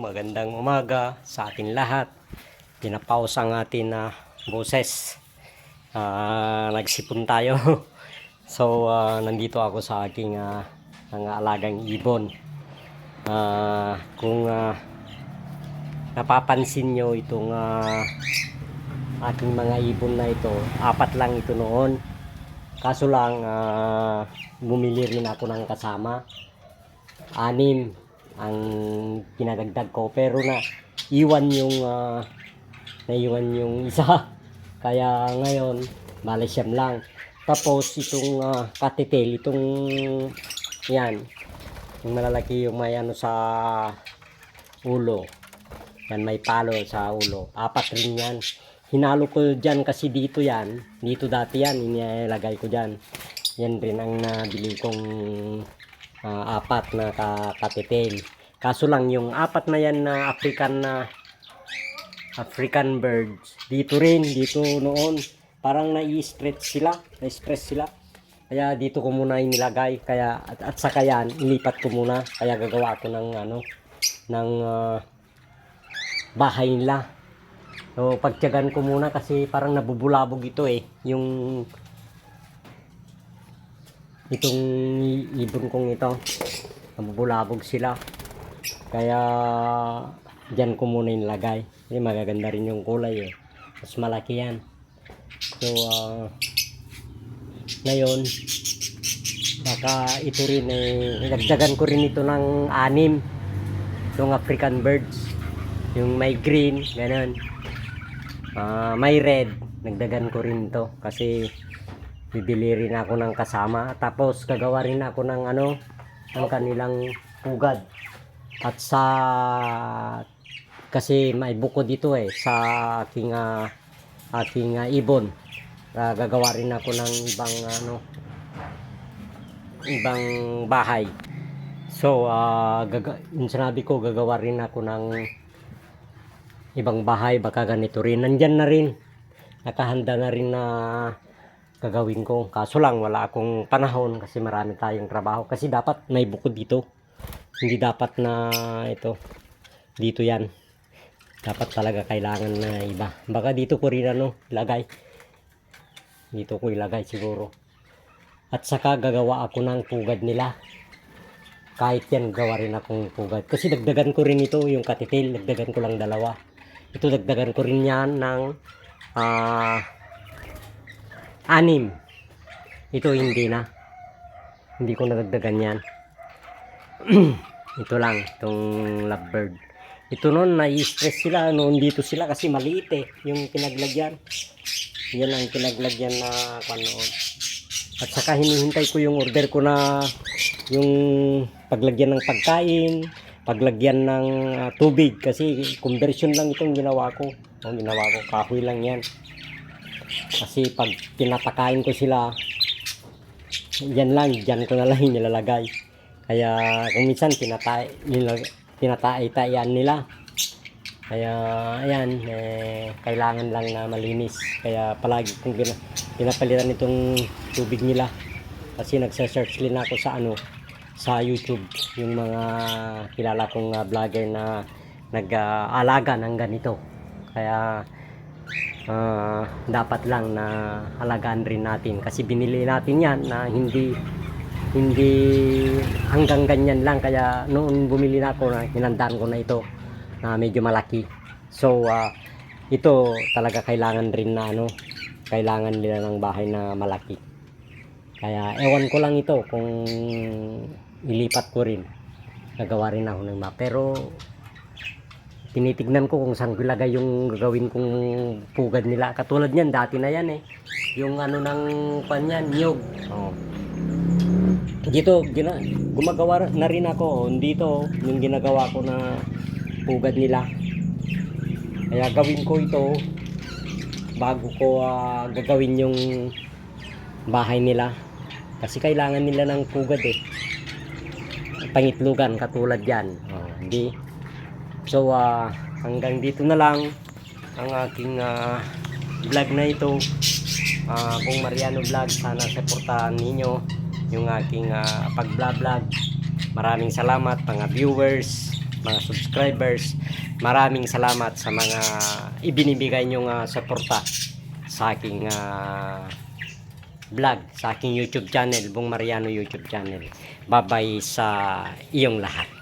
magandang umaga sa atin lahat. Pinapaus ang atin na boses. Ah, nagsipon tayo. so, ah, nandito ako sa aking ah, mga alagang ibon. Ah, kung ah, napapansin nyo itong ah, aking mga ibon na ito, apat lang ito noon. Kaso lang, ah, bumili rin ako ng kasama. Anim ang pinadagdag ko. Pero na, iwan yung, ah, naiwan yung isa. Kaya ngayon, bale siyam lang. Tapos itong uh, katitil, itong yan, yung malalaki yung may ano sa ulo. Yan may palo sa ulo. Apat rin yan. Hinalo ko dyan kasi dito yan. Dito dati yan, inilagay ko dyan. Yan rin ang nabili kong ah, apat na ka katitil. Kaso lang yung apat na yan na African na African birds. Dito rin, dito noon, parang nai-stretch sila, na-stress sila. Kaya dito ko muna inilagay. Kaya at, at saka yan, ilipat ko muna. Kaya gagawa ako ng ano, ng ah, bahay nila. So pagtiyagan ko muna kasi parang nabubulabog ito eh. Yung itong ibon kong ito, nabubulabog sila. Kaya Diyan ko muna inilagay. Kasi magaganda rin yung kulay eh. Mas malaki yan. So, ah, ngayon, baka ito rin eh, nagdagan ko rin ito ng anim. Yung African birds. Yung may green, ganun. Ah, may red, nagdagan ko rin to kasi bibili rin ako ng kasama. Tapos gagawa rin ako ng ano, ng kanilang pugad. At sa kasi may buko dito eh sa aking ah, aking ah, ibon. Ah, gagawa rin ako ng ibang ano ibang bahay. So, ah gaga- yung sinabi ko gagawa rin ako ng ibang bahay baka ganito rin. Nandyan na rin. Nakahanda na rin na gagawin ko. Kaso lang wala akong panahon kasi marami tayong trabaho. Kasi dapat may buko dito. Hindi dapat na ito. Dito yan dapat talaga kailangan na iba baka dito ko rin ano ilagay dito ko ilagay siguro at saka gagawa ako ng pugad nila kahit yan gawa rin akong pugad kasi dagdagan ko rin ito yung katitil dagdagan ko lang dalawa ito dagdagan ko rin yan ng ah anim. Ito hindi na. Hindi ko nadagdagan yan. Ito lang itong lovebird. Ito noon nai-stress sila. Noon dito sila kasi maliit eh. Yung pinaglagyan yan. Ang pinaglagyan na kwan noon at saka hinihintay ko yung order ko na yung paglagyan ng pagkain paglagyan ng ah, tubig. Kasi conversion lang itong ginawa ko. Oh, ginawa ko kahoy lang yan kasi pag tinatakain ko sila yan lang dyan ko na lang nilalagay kaya kung minsan tinatay tinatay-tayan nila. Kaya ayan, eh, kailangan lang na malinis. Kaya palagi kong gina, pinapalitan itong tubig nila. Kasi nagsa-search din ako sa ano, sa YouTube, yung mga kilala kong ah, vlogger na nag-aalaga ng ganito. Kaya ah, dapat lang na alagaan rin natin kasi binili natin yan na hindi hindi hanggang ganyan lang. Kaya noon bumili na ako na hinandaan ko na ito na medyo malaki. So ah, ito talaga kailangan rin na ano kailangan nila ng bahay na malaki. Kaya ewan ko lang ito kung ilipat ko rin. Gagawa rin ako ng map. Pero tinitignan ko kung saan ko ilagay yung gagawin kong pugad nila. Katulad niyan dati na yan eh. Yung ano ng kanyan niyog. Oh dito gina, gumagawa na rin ako. Dito yung ginagawa ko na pugad nila. Kaya gawin ko ito bago ko ah, gagawin yung bahay nila. Kasi kailangan nila ng pugad eh. Pangitlugan katulad yan. Oh, hindi so ah, hanggang dito na lang ang aking ah, vlog na ito Ah, kung Mariano Vlog sana supportahan ninyo yung aking uh, pag-vlog. Maraming salamat mga viewers. mga subscribers. Maraming salamat sa mga ibinibigay nyong ah, suporta sa aking ah, vlog, sa aking YouTube channel, Bong Mariano YouTube channel. Bye-bye sa iyong lahat.